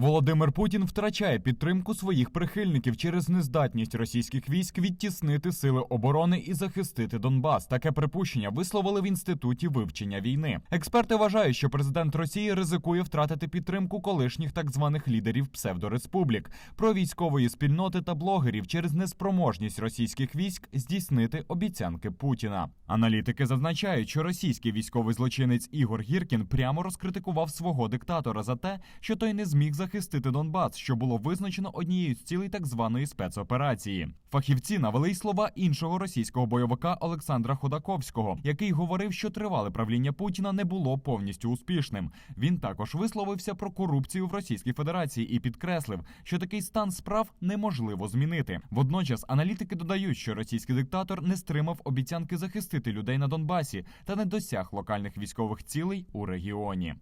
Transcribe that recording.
Володимир Путін втрачає підтримку своїх прихильників через нездатність російських військ відтіснити сили оборони і захистити Донбас. Таке припущення висловили в інституті вивчення війни. Експерти вважають, що президент Росії ризикує втратити підтримку колишніх так званих лідерів псевдореспублік, про військової спільноти та блогерів через неспроможність російських військ здійснити обіцянки Путіна. Аналітики зазначають, що російський військовий злочинець Ігор Гіркін прямо розкритикував свого диктатора за те, що той не зміг захистити Донбас, що було визначено однією з цілей так званої спецоперації. Фахівці навели й слова іншого російського бойовика Олександра Ходаковського, який говорив, що тривале правління Путіна не було повністю успішним. Він також висловився про корупцію в Російській Федерації і підкреслив, що такий стан справ неможливо змінити. Водночас аналітики додають, що російський диктатор не стримав обіцянки захистити людей на Донбасі та не досяг локальних військових цілей у регіоні.